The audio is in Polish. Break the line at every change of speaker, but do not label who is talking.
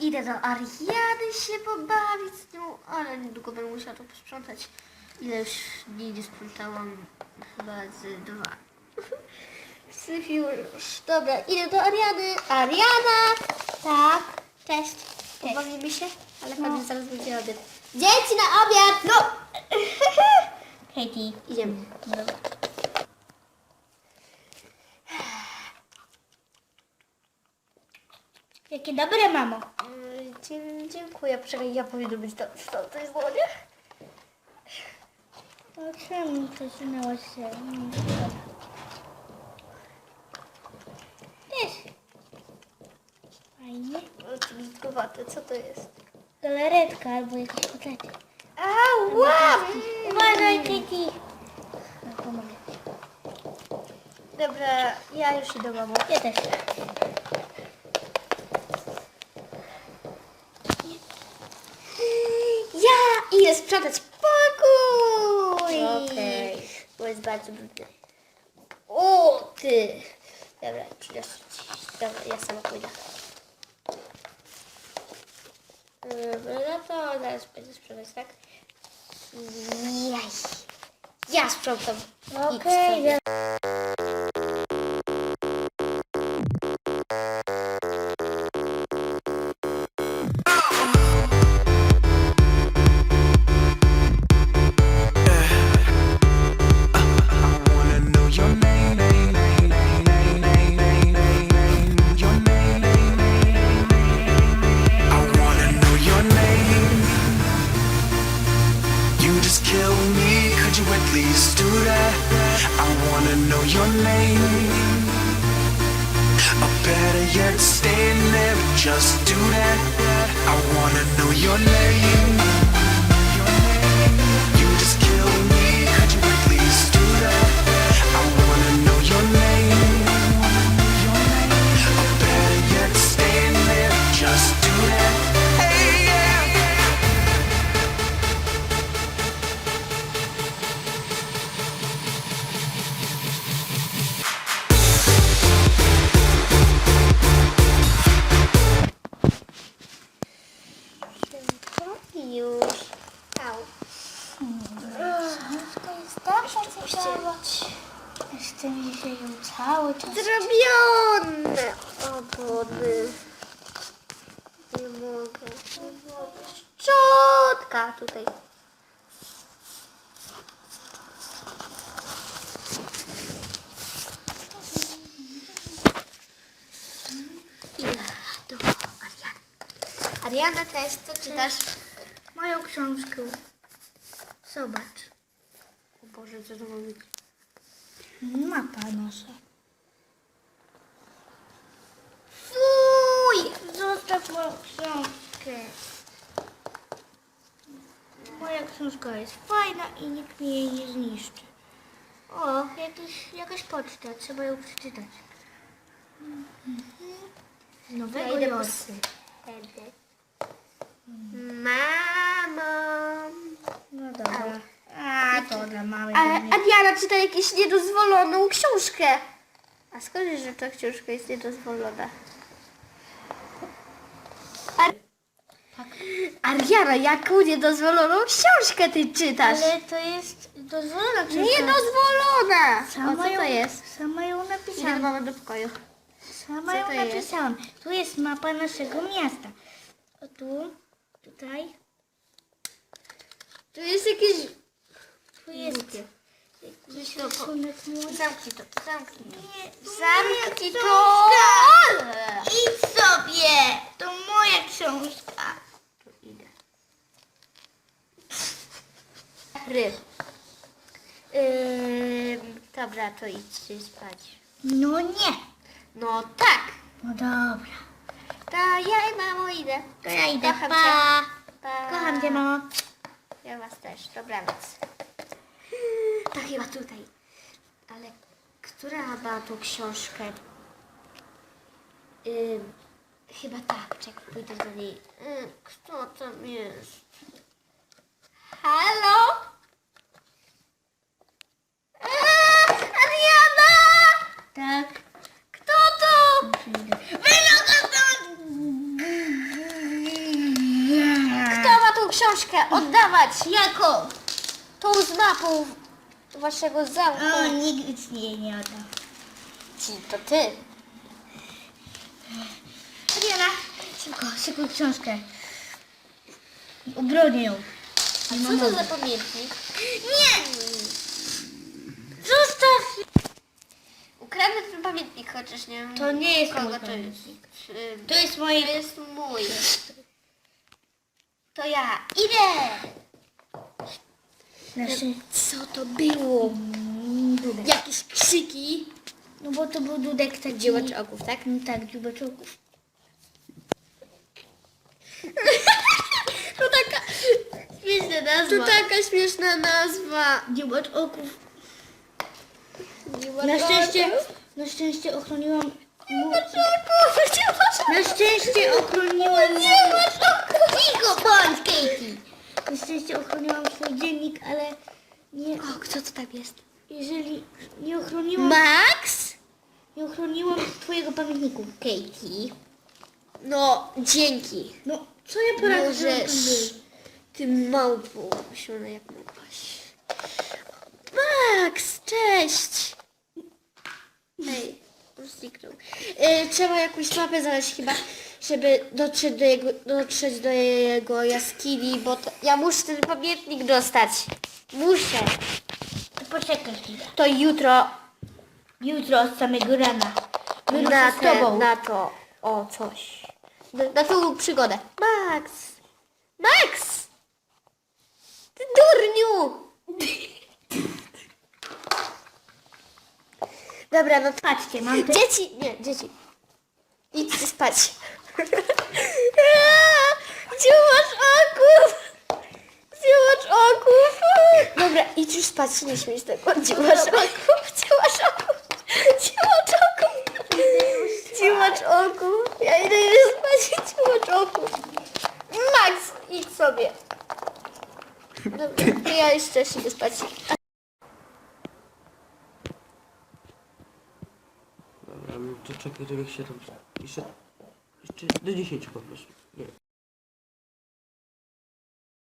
idę do Ariany się pobawić z nią, ale niedługo będę musiała to posprzątać. Ile już dni nie sprzątałam? Chyba z dwa. Już. Dobra, idę do Ariany. Ariana!
Tak, cześć.
Pobawimy się? Ale
No.
pewnie zaraz będzie obiad. Dzieci na obiad! No!
Katie.
Idziemy.
Dobra. Jakie dobre, mamo.
Mm, dzie- Dziękuję. Poczekaj, ja powinno być to, to, to jest dłonie.
No czemu zsunęło się? Też. Fajnie.
Bliskowate. Co to jest?
Galaretka albo jakieś kotlety.
A, wow!
Uważaj, Katie. No, pomogę.
Dobra, ja już idę, mamo.
Ja też.
Ja idę sprzątać pokój!
Okej.
Bo jest bardzo brudny. O, ty! Dobra, przyniosę ci. Dobra, ja sama pójdę. No to zaraz będę sprzątać, tak? Jaj. Ja sprzątam.
Okej,
sobie.
Yet, stay there, just do that. I wanna know your name.
Cały czas.
Zrobione! O Boże. Nie mogę. Szczotka tutaj. To Ariana. Też, co czytasz?
Moją książkę. Zobacz.
O Boże, co to ma być?
Mapa nasza.
Fuj!
Zostaw moją książkę. Moja książka jest fajna i nikt mi jej nie zniszczy. O, jakiś, jakaś poczta. Trzeba ją przeczytać. Z
Ja
Nowego
po
Jorku.
Mamo.
No dobra. A, to dla mamy.
Ale
nie-
Adriana czyta jakąś niedozwoloną książkę. A skąd wiesz, że ta książka jest niedozwolona?
Tak.
Ariana, jaką niedozwoloną książkę ty czytasz?
Ale to jest dozwolona książka.
Niedozwolona!
Sama
O co
ją,
to jest?
Sama ją
Idę do
napisałam.
mamy do pokoju.
Sama
Co
ją
to jest?
napisałam. Tu jest mapa naszego miasta. O tu, tutaj,
Tu jest jakieś...
tu jest.
Głupie.
Jakiś.
Zamknij to, zamknij to.
Nie,
Zamknij to!
Idź sobie! To moja książka.
Tu idę. Ry. Ym, dobra, to idźcie spać.
No nie.
No tak.
No dobra.
To ja i mamo idę.
To ja idę.
Kocham
Pa.
cię. Pa.
Kocham cię, mamo.
Ja was też. Dobranoc. To chyba tutaj. Ale która ma tą książkę? Ym, chyba tak. Czekaj, pójdę do niej. Ym, kto tam jest? Halo? Eee, Ariana!
Tak.
Kto to?
Wynocha stąd!
Książkę oddawać.
Jaką?
Tą z mapą waszego zamku.
O, nikt jej nie odda.
Ci, to ty.
Adriana, szybko, szybko książkę. Obronię ją.
A
Nie
co to za pamiętnik?
Nie! Zostaw!
Ukradnę ten pamiętnik, chociaż nie wiem
To nie jest
kogo
mój
to
pamiętnik.
jest. Czy-
To jest moje...
To jest mój. To ja. Idę! Co to było?
Dudek.
Jakieś krzyki.
No bo to był dudek taki...
Dziłacz oków, tak?
No tak, dziubacz oków.
To taka...
Śmieszna nazwa.
To taka śmieszna nazwa.
Dziubacz oków. Na szczęście,
oków.
na szczęście ochroniłam... Na szczęście ochroniłam...
Oków.
Cicho bądź, Katie! Na szczęście ochroniłam swój dziennik, ale nie...
O, kto to tam jest?
Jeżeli nie ochroniłam...
Max?
Nie ochroniłam twojego pamiętniku, Katie.
No, dzięki.
No, co ja poradzę,
Możesz. Ty małpo, siona jak mogłaś. Max, cześć. Hej, on zniknął. E, trzeba jakąś mapę znaleźć chyba, żeby dotrzeć do jego, dotrzeć do jego jaskini, bo to, ja muszę ten pamiętnik dostać. Muszę.
To poczekaj chwilę.
To jutro
Jutro od samego rana. Wyruszę
na,
z tobą.
na to, o coś. Na, na tą przygodę. Max! Max! Ty durniu! Dobra, no.
Patrzcie, mam te...
Dzieci! Nie, dzieci. Idźcie spać. Dziumasz oków! Dziumasz oków! Dobra, idź już spać, nie śmiej z tego. Dziumasz oków! Dziumasz oków! Dziumasz oków! Dziumasz oków! Ja idę już spać, dziumasz oków! Max, idź sobie. Dobra, to ja jeszcze idę spać.
To niech się tam... Jeszcze, jeszcze do 10 poproszę.